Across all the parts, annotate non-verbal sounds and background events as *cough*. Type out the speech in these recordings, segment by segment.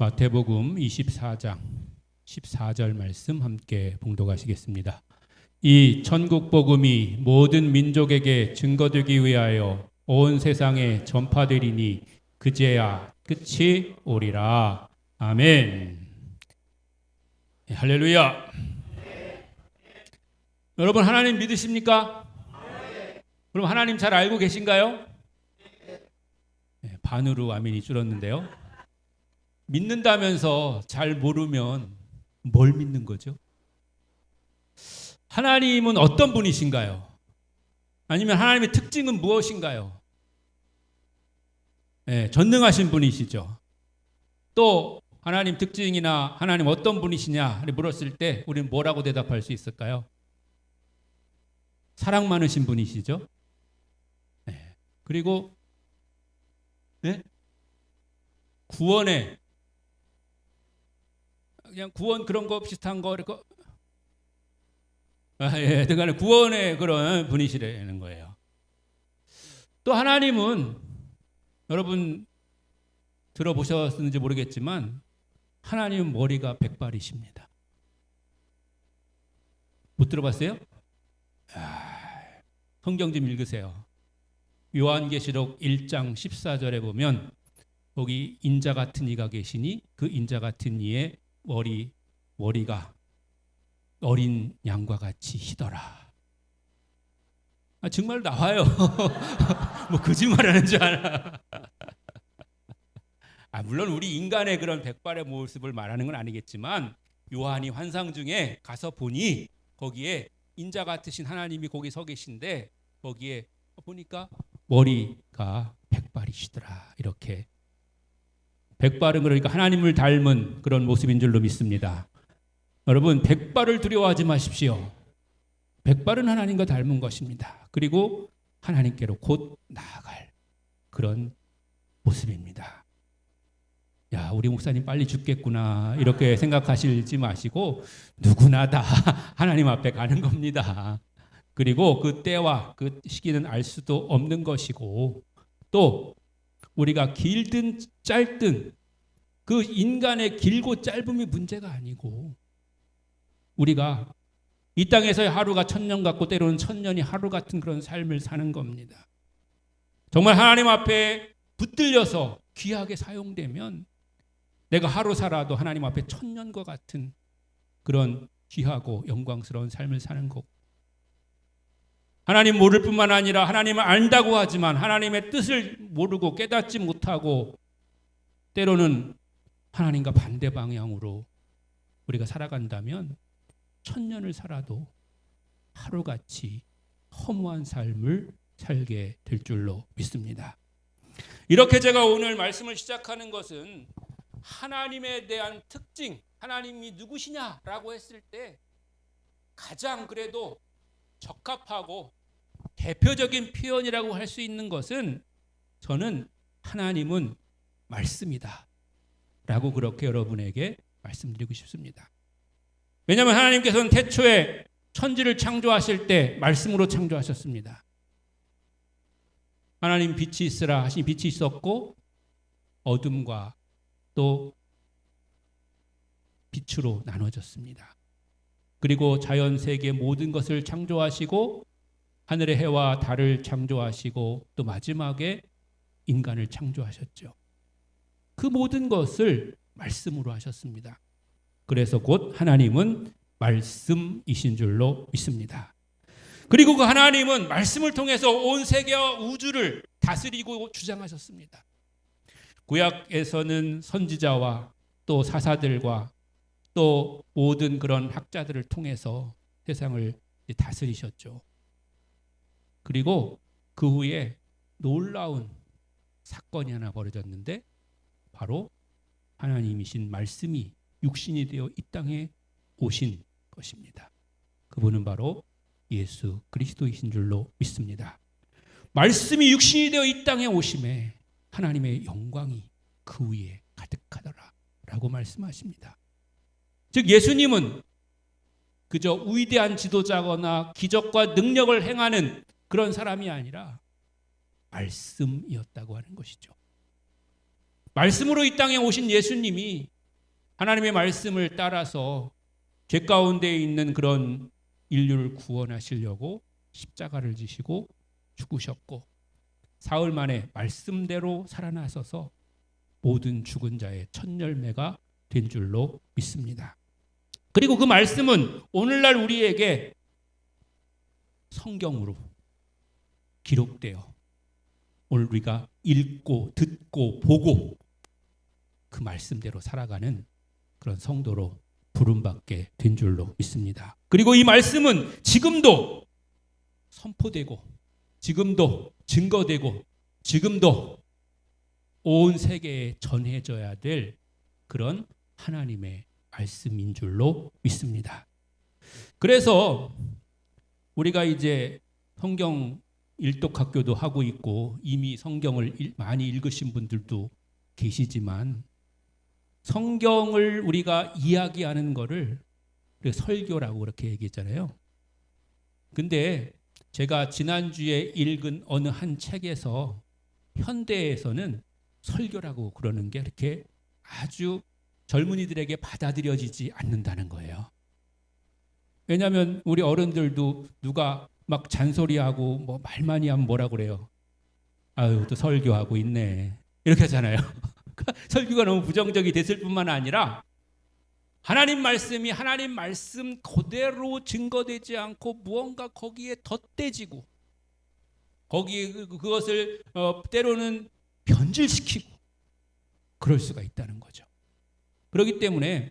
마태복음 24장 14절 말씀 함께 봉독하시겠습니다. 이 천국 복음이 모든 민족에게 증거되기 위하여 온 세상에 전파되리니 그제야 끝이 오리라. 아멘. 네, 할렐루야. 여러분 하나님 믿으십니까? 그럼 하나님 잘 알고 계신가요? 네, 반으로 아멘이 줄었는데요. 믿는다면서 잘 모르면 뭘 믿는 거죠? 하나님은 어떤 분이신가요? 아니면 하나님의 특징은 무엇인가요? 네, 전능하신 분이시죠. 또 하나님 특징이나 하나님 어떤 분이시냐 물었을 때 우리는 뭐라고 대답할 수 있을까요? 사랑 많으신 분이시죠. 네. 그리고 네? 구원에 그냥 구원 그런 거 비슷한 거 이렇게 아, 예, 등간에 구원의 그런 분이시라는 거예요. 또 하나님은 여러분 들어보셨는지 모르겠지만 하나님은 머리가 백발이십니다. 못 들어봤어요? 아, 성경 좀 읽으세요. 요한계시록 1장 14절에 보면 거기 인자 같은 이가 계시니 그 인자 같은 이의 머리 머리가 어린 양과 같이 희더라. 아, 정말 나와요. *laughs* 뭐 거짓말하는 줄 알아. 아, 물론 우리 인간의 그런 백발의 모습을 말하는 건 아니겠지만 요한이 환상 중에 가서 보니 거기에 인자 같으신 하나님이 거기 서 계신데 거기에 보니까 머리가 백발이시더라 이렇게 백발은 그러니까 하나님을 닮은 그런 모습인 줄로 믿습니다. 여러분 백발을 두려워하지 마십시오. 백발은 하나님과 닮은 것입니다. 그리고 하나님께로 곧 나아갈 그런 모습입니다. 야, 우리 목사님 빨리 죽겠구나. 이렇게 생각하시지 마시고 누구나 다 *laughs* 하나님 앞에 가는 겁니다. 그리고 그 때와 그 시기는 알 수도 없는 것이고 또 우리가 길든 짧든 그 인간의 길고 짧음이 문제가 아니고 우리가 이 땅에서의 하루가 천년 같고 때로는 천년이 하루 같은 그런 삶을 사는 겁니다. 정말 하나님 앞에 붙들려서 귀하게 사용되면 내가 하루 살아도 하나님 앞에 천년과 같은 그런 귀하고 영광스러운 삶을 사는 거고 하나님 모를 뿐만 아니라 하나님을 안다고 하지만 하나님의 뜻을 모르고 깨닫지 못하고 때로는 하나님과 반대 방향으로 우리가 살아간다면 천년을 살아도 하루같이 허무한 삶을 살게 될 줄로 믿습니다. 이렇게 제가 오늘 말씀을 시작하는 것은 하나님에 대한 특징, 하나님이 누구시냐라고 했을 때 가장 그래도 적합하고 대표적인 표현이라고 할 수 있는 것은 저는 하나님은 말씀이다. 라고 그렇게 여러분에게 말씀드리고 싶습니다. 왜냐하면 하나님께서는 태초에 천지를 창조하실 때 말씀으로 창조하셨습니다. 하나님 빛이 있으라 하신 빛이 있었고 어둠과 또 빛으로 나눠졌습니다. 그리고 자연 세계 모든 것을 창조하시고 하늘의 해와 달을 창조하시고 또 마지막에 인간을 창조하셨죠. 그 모든 것을 말씀으로 하셨습니다. 그래서 곧 하나님은 말씀이신 줄로 믿습니다. 그리고 그 하나님은 말씀을 통해서 온 세계와 우주를 다스리고 주장하셨습니다. 구약에서는 선지자와 또 사사들과 또 모든 그런 학자들을 통해서 세상을 다스리셨죠. 그리고 그 후에 놀라운 사건이 하나 벌어졌는데 바로 하나님이신 말씀이 육신이 되어 이 땅에 오신 것입니다. 그분은 바로 예수 그리스도이신 줄로 믿습니다. 말씀이 육신이 되어 이 땅에 오심에 하나님의 영광이 그 위에 가득하더라 라고 말씀하십니다. 즉 예수님은 그저 위대한 지도자거나 기적과 능력을 행하는 그런 사람이 아니라 말씀이었다고 하는 것이죠. 말씀으로 이 땅에 오신 예수님이 하나님의 말씀을 따라서 죄 가운데 있는 그런 인류를 구원하시려고 십자가를 지시고 죽으셨고 사흘 만에 말씀대로 살아나셔서 모든 죽은 자의 첫 열매가 된 줄로 믿습니다. 그리고 그 말씀은 오늘날 우리에게 성경으로 기록되어 오늘 우리가 읽고 듣고 보고 그 말씀대로 살아가는 그런 성도로 부름받게 된 줄로 믿습니다. 그리고 이 말씀은 지금도 선포되고 지금도 증거되고 지금도 온 세계에 전해져야 될 그런 하나님의 말씀인 줄로 믿습니다. 그래서 우리가 이제 성경 일독 학교도 하고 있고 이미 성경을 많이 읽으신 분들도 계시지만 성경을 우리가 이야기하는 거를 설교라고 그렇게 얘기했잖아요. 근데 제가 지난주에 읽은 어느 한 책에서 현대에서는 설교라고 그러는 게 이렇게 아주 젊은이들에게 받아들여지지 않는다는 거예요. 왜냐하면 우리 어른들도 누가 막 잔소리하고 뭐 말 많이 하면 뭐라 그래요? 아유 또 설교하고 있네 이렇게 하잖아요. *laughs* 설교가 너무 부정적이 됐을 뿐만 아니라 하나님 말씀이 하나님 말씀 그대로 증거되지 않고 무언가 거기에 덧대지고 거기에 그, 그것을 어, 때로는 변질시키고 그럴 수가 있다는 거죠. 그렇기 때문에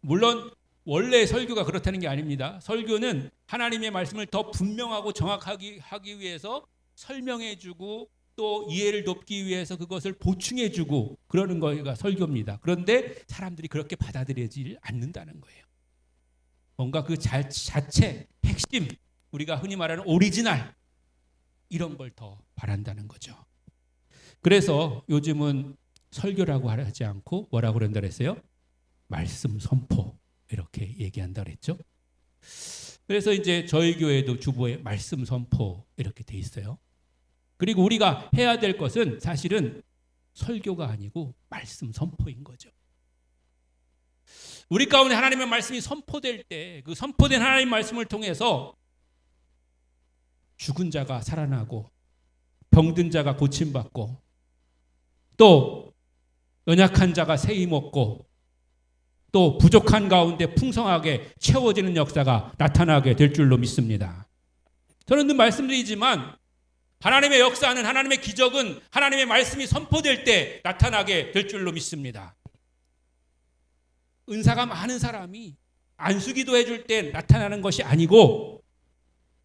물론 원래 설교가 그렇다는 게 아닙니다. 설교는 하나님의 말씀을 더 분명하고 정확하게 하기 위해서 설명해 주고 또 이해를 돕기 위해서 그것을 보충해 주고 그러는 거가 설교입니다. 그런데 사람들이 그렇게 받아들여지 않는다는 거예요. 뭔가 그 자, 자체 핵심 우리가 흔히 말하는 오리지널 이런 걸 더 바란다는 거죠. 그래서 요즘은 설교라고 하지 않고 뭐라고 그런다 그랬어요? 말씀 선포 이렇게 얘기한다 그랬죠. 그래서 이제 저희 교회도 주보에 말씀 선포 이렇게 돼 있어요. 그리고 우리가 해야 될 것은 사실은 설교가 아니고 말씀 선포인 거죠. 우리 가운데 하나님의 말씀이 선포될 때 그 선포된 하나님 말씀을 통해서 죽은 자가 살아나고 병든 자가 고침받고 또 연약한 자가 세임 얻고 또 부족한 가운데 풍성하게 채워지는 역사가 나타나게 될 줄로 믿습니다. 저는 늘 말씀드리지만 하나님의 역사는 하나님의 기적은 하나님의 말씀이 선포될 때 나타나게 될 줄로 믿습니다. 은사가 많은 사람이 안수기도 해줄 때 나타나는 것이 아니고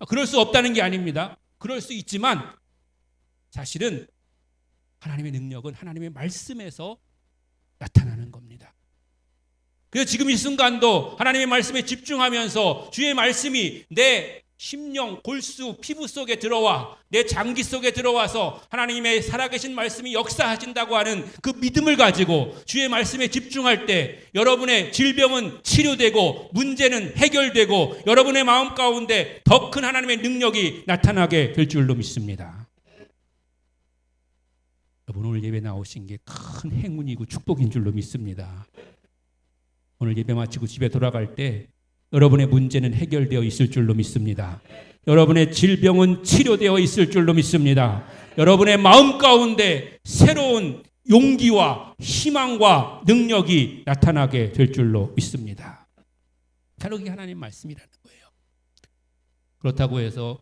그럴 수 없다는 게 아닙니다. 그럴 수 있지만 사실은 하나님의 능력은 하나님의 말씀에서 나타나는 겁니다. 그래서 지금 이 순간도 하나님의 말씀에 집중하면서 주의 말씀이 내 심령, 골수, 피부 속에 들어와 내 장기 속에 들어와서 하나님의 살아계신 말씀이 역사하신다고 하는 그 믿음을 가지고 주의 말씀에 집중할 때 여러분의 질병은 치료되고 문제는 해결되고 여러분의 마음 가운데 더 큰 하나님의 능력이 나타나게 될 줄로 믿습니다. 여러분 오늘 예배 나오신 게 큰 행운이고 축복인 줄로 믿습니다. 오늘 예배 마치고 집에 돌아갈 때 여러분의 문제는 해결되어 있을 줄로 믿습니다. 여러분의 질병은 치료되어 있을 줄로 믿습니다. 여러분의 마음 가운데 새로운 용기와 희망과 능력이 나타나게 될 줄로 믿습니다. 바로 이 하나님 말씀이라는 거예요. 그렇다고 해서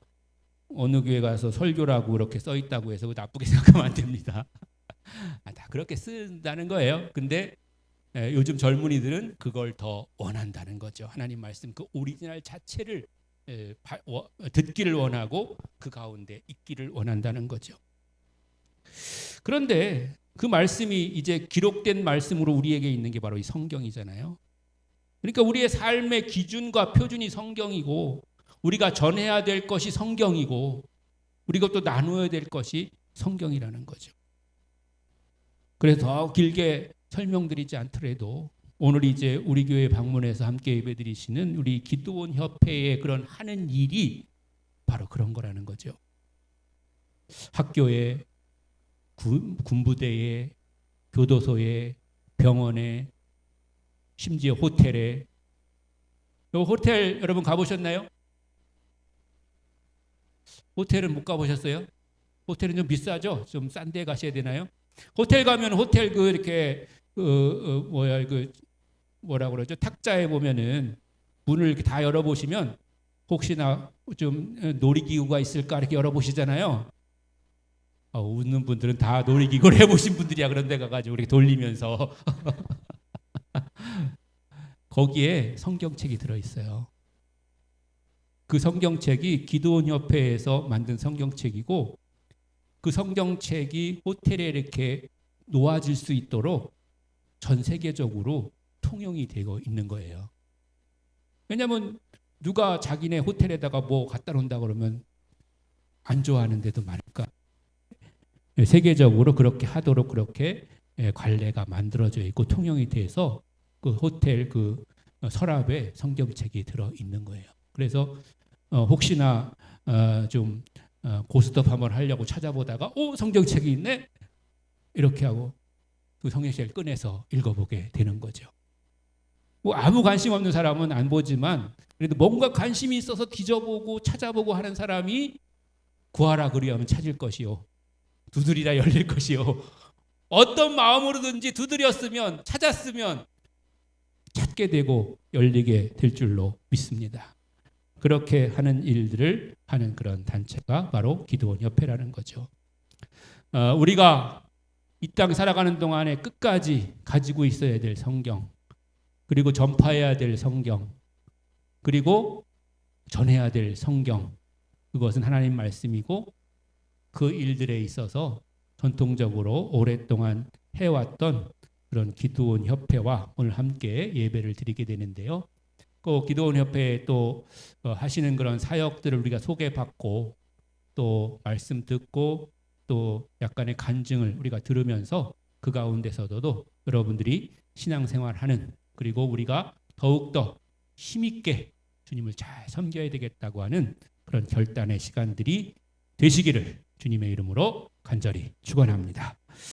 어느 교회 가서 설교라고 그렇게 써 있다고 해서 나쁘게 *laughs* 생각하면 안 됩니다. 아, 다 그렇게 쓴다는 거예요. 근데 예, 요즘 젊은이들은 그걸 더 원한다는 거죠. 하나님 말씀 그 오리지널 자체를 예, 듣기를 원하고 그 가운데 있기를 원한다는 거죠. 그런데 그 말씀이 이제 기록된 말씀으로 우리에게 있는 게 바로 이 성경이잖아요. 그러니까 우리의 삶의 기준과 표준이 성경이고 우리가 전해야 될 것이 성경이고 우리가 또 나누어야 될 것이 성경이라는 거죠. 그래서 더 길게 설명드리지 않더라도 오늘 이제 우리 교회 방문해서 함께 예배드리시는 우리 기도원 협회의 그런 하는 일이 바로 그런 거라는 거죠. 학교에 군, 군부대에 교도소에 병원에 심지어 호텔에 요 호텔 여러분 가보셨나요? 호텔은 못 가보셨어요? 호텔은 좀 비싸죠? 좀 싼 데 가셔야 되나요? 호텔 가면 호텔 그 이렇게 그 어, 뭐야 그 뭐라 그러죠? 탁자에 보면은 문을 이렇게 다 열어 보시면 혹시나 좀 놀이기구가 있을까 이렇게 열어 보시잖아요. 어, 웃는 분들은 다 놀이기구를 해보신 분들이야 그런 데 가가지고 이렇게 돌리면서 *laughs* 거기에 성경책이 들어 있어요. 그 성경책이 기도원 협회에서 만든 성경책이고 그 성경책이 호텔에 이렇게 놓아질 수 있도록 전 세계적으로 통용이 되고 있는 거예요. 왜냐하면 누가 자기네 호텔에다가 뭐 갖다 놓는다 그러면 안 좋아하는 데도 많을까. 예, 세계적으로 그렇게 하도록 그렇게 예, 관례가 만들어져 있고 통용이 돼서 그 호텔 그 어, 서랍에 성경책이 들어 있는 거예요. 그래서 어, 혹시나 어, 좀 어, 고스톱 한번 하려고 찾아보다가 오 성경책이 있네 이렇게 하고 그 성경책을 꺼내서 읽어보게 되는 거죠. 뭐 아무 관심 없는 사람은 안 보지만 그래도 뭔가 관심이 있어서 뒤져보고 찾아보고 하는 사람이 구하라 그리하면 찾을 것이요 두드리라 열릴 것이요 어떤 마음으로든지 두드렸으면 찾았으면 찾게 되고 열리게 될 줄로 믿습니다. 그렇게 하는 일들을 하는 그런 단체가 바로 기도원 협회라는 거죠. 어, 우리가 이 땅 살아가는 동안에 끝까지 가지고 있어야 될 성경, 그리고 전파해야 될 성경, 그리고 전해야 될 성경, 그것은 하나님 말씀이고 그 일들에 있어서 전통적으로 오랫동안 해왔던 그런 기도원 협회와 오늘 함께 예배를 드리게 되는데요. 그 기도원 협회에 또 어, 하시는 그런 사역들을 우리가 소개받고 또 말씀 듣고 또 약간의 간증을 우리가 들으면서 그 가운데서도 여러분들이 신앙생활하는 그리고 우리가 더욱더 힘있게 주님을 잘 섬겨야 되겠다고 하는 그런 결단의 시간들이 되시기를 주님의 이름으로 간절히 축원합니다.